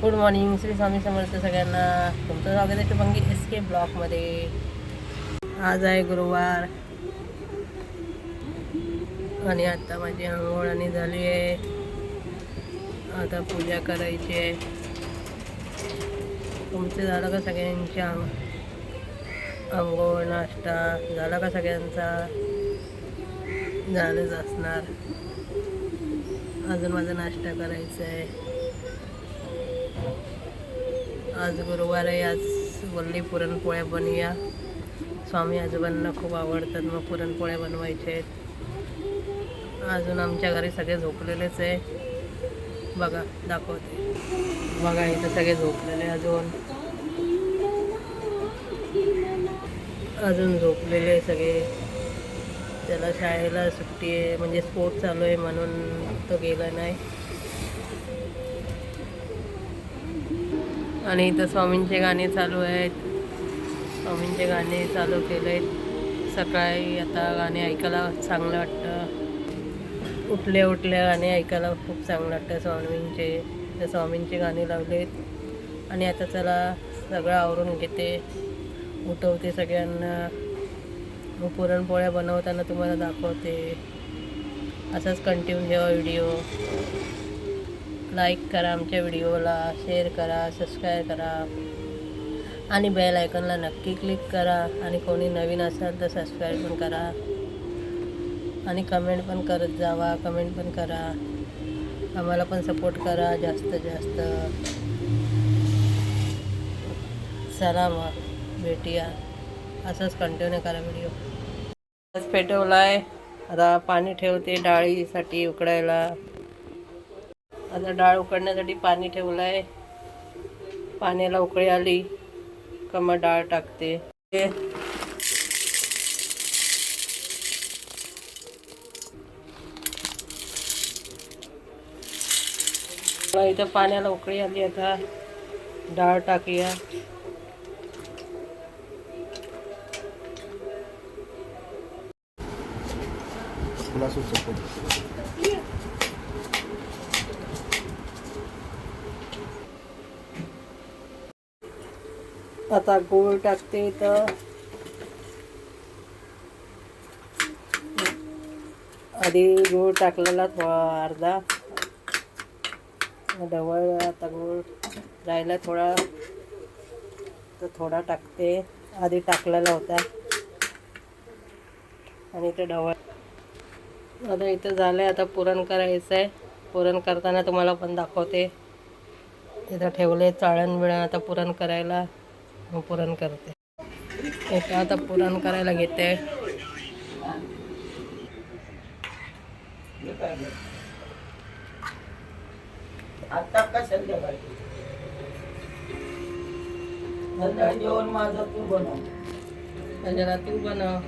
Good morning Shri Swami Samarth सगळ्यांना. तुमचं स्वागत आहे शुभंगी एस के ब्लॉकमध्ये आज आहे गुरुवार. आणि आता माझी आंघोळ आणि झाली आहे. आता पूजा करायची आहे. तुमचं झालं का सगळ्यांची आंघोळ नाश्ता झाला का सगळ्यांचा? झालंच असणार. अजून माझा नाश्ता करायचा आहे. आज गुरुवार आहे आज बोलली पुरणपोळ्या बनवूया. स्वामी आजोबांना खूप आवडतात मग पुरणपोळ्या बनवायच्या आहेत. अजून आमच्या घरी सगळे झोपलेलेच आहे. बघा दाखवते. बघा इथं सगळे झोपलेले अजून. अजून झोपलेले सगळे. त्याला शाळेला सुट्टी आहे म्हणजे स्पोर्ट चालू आहे म्हणून तो गेला नाही. आणि इथं स्वामींचे गाणे चालू आहेत. स्वामींचे गाणे चालू केले आहेत सकाळी आता गाणे ऐकायला चांगलं वाटतं. उठल्या उठल्या गाणे ऐकायला खूप चांगलं वाटतं स्वामींचे. तर स्वामींचे गाणे लावलेत. आणि आता चला सगळं आवरून घेते. उठवते सगळ्यांना. पुरणपोळ्या बनवताना तुम्हाला दाखवते. असाच कंटिन्यू ठेवा व्हिडिओ लाईक करा आमच्या व्हिडिओला शेअर करा सबस्क्राईब करा. आणि बेल आयकॉनला नक्की क्लिक करा. आणि कोणी नवीन असाल तर सबस्क्राईब पण करा. आणि कमेंट पण करत जावा कमेंट पण करा. आम्हाला पण सपोर्ट करा जास्त जास्त. चला मग भेटूया. असंच कंटिन्यू करा व्हिडिओ पेटवला आहे आता पाणी ठेवते डाळीसाठी उकडायला. आता डाळ उकडण्यासाठी पाणी ठेवलं आहे. पाण्याला उकळी आली का मग डाळ टाकते. इथं पाण्याला उकळी आली आता डाळ टाकूया. आता गूळ टाकते इथं. आधी गूळ टाकलेला थोडा अर्धा. ढवळ आता गूळ राहिला थोडा. तर थोडा टाकते. आधी टाकलेला होता. आणि इथं ढवळ. आता इथं झालं आहे आता पुरण करायचं आहे पुरण करताना तुम्हाला पण दाखवते. इथं ठेवले चाळण बिळण आता पुरण करायला. मग पुरण करते. इथं आता पुरण करायला घेते. आता का संध्याकाळी? संध्याकाळी जेवण माझं तू बनव. तू बनव.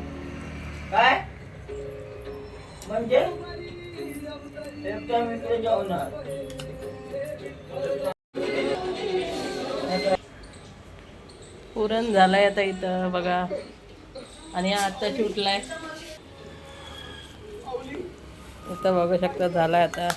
काय? म्हणजे? जेवणार. पुरण झालंय आता इथं बघा. आणि आत्ता आता सुटलाय इथं बघू शकता झालाय आता.